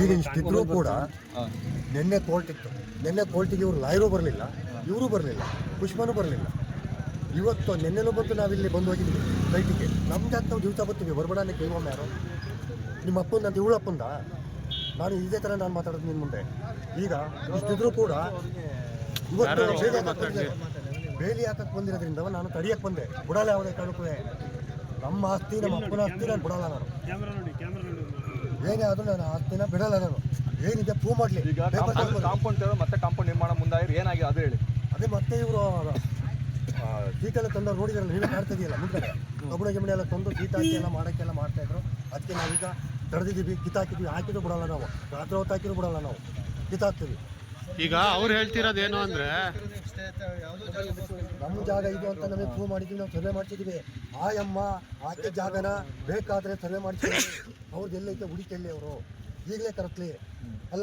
ಈಗ ಇಷ್ಟಿದ್ರು ಕೂಡ ನಿನ್ನೆ ಕೋರ್ಟ್ ಇತ್ತು. ನಿನ್ನೆ ಕೋರ್ಟಿಗೆ ಇವರು ಲಾಯರು ಬರಲಿಲ್ಲ ಇವರು ಬರಲಿಲ್ಲ ಪುಷ್ಪನೂ ಬರಲಿಲ್ಲ. ಇವತ್ತು ನಿನ್ನೆಲ್ಲೂ ಬಂದು ನಾವಿಲ್ಲಿ ಬಂದು ಹೋಗಿದ್ದೀವಿ ಫ್ಲೈಟಿಗೆ ನಮ್ಗೆ ಅಂತ ನಾವು ದಿವಸ ಬರ್ತೀವಿ ಹೊರಬಡನೆ ಕೇಳೋಮ್ಮ ಯಾರು? ನಿಮ್ಮ ಅಪ್ಪನ ಅಂತ ಇವಳು ಅಪ್ಪಂದ? ನಾನು ಇದೇ ಥರ ನಾನು ಮಾತಾಡೋದು ನಿನ್ನ ಮುಂದೆ. ಈಗ ಇಷ್ಟಿದ್ರು ಕೂಡ ಇವತ್ತು ಬೇಲಿ ಹಾಕಕ್ಕೆ ಬಂದಿರೋದ್ರಿಂದ ನಾನು ತಡಿಯಕ್ಕೆ ಬಂದೆ. ಬಿಡಲ್ಲ ಯಾವುದೇ ಕಾರಣಕ್ಕೂ. ನಮ್ಮ ಆಸ್ತಿ ನಮ್ಮ ಅಪ್ಪನ ಆಸ್ತಿ ನಾನು ಬಿಡಲ್ಲ ನಾನು. ಏನೇ ಆದ್ರೂ ನಾನು ಆಸ್ತಿನ ಬಿಡಲ್ಲ ನಾನು. ಏನಿದೆ ಪ್ರೂವ್ ಮಾಡಲಿ. ಈಗ ಕಾಂಪೌಂಡ್ ತೆಗೆದು ಮತ್ತೆ ಕಾಂಪೌಂಡ್ ನಿರ್ಮಾಣ ಮುಂದಾಗಿ ಏನಾಗಿದೆ ಅದು ಹೇಳಿ. ಅದೇ ಮತ್ತೆ ಇವರು ಸೀಟೆಲ್ಲ ತಂದು ನೋಡಿದ್ರಲ್ಲ ನೀವೇ ಕಾಡ್ತಾ ಇದೆಯಲ್ಲ ಮುಂದೆ. ಕಬ್ಬಣ ಗಿಮಣಿ ಎಲ್ಲ ತಂದು ಸೀಟ್ ಹಾಕಿ ಎಲ್ಲ ಮಾಡೋಕ್ಕೆಲ್ಲ ಮಾಡ್ತಾ ಇದ್ರು. ಅದಕ್ಕೆ ನಾವೀಗ ತಡೆದಿದ್ದೀವಿ ಕಿತ್ತಾಕಿದ್ವಿ ಹಾಕಿದ್ರು ಬಿಡಲ್ಲ ನಾವು. ರಾತ್ರಿ ಹೊತ್ತು ಹಾಕಿದ್ರು ಬಿಡಲ್ಲ ನಾವು. ಕಿತ್ತಾಕ್ತೀವಿ. ಈಗ ಅವ್ರು ಹೇಳ್ತಿರೋದು ಏನು ಅಂದ್ರೆ ನಮ್ಮ ಜಾಗ ಇದು ಅಂತ ನಮಗೆ ಪ್ರೂವ್ ಮಾಡಿದ್ವಿ, ನಾವು ಸರ್ವೆ ಆ ಅಮ್ಮ, ಆಕೆ ಜಾಗನ ಬೇಕಾದ್ರೆ ಸರ್ವೆ ಮಾಡ್ತೀವಿ ಅವ್ರದ್ದು ಎಲ್ಲೈತೆ ಹುಡುಕಿ ಅವರು. ಈಗಲೇ ಕರೆಕ್ಟ್ಲಿ.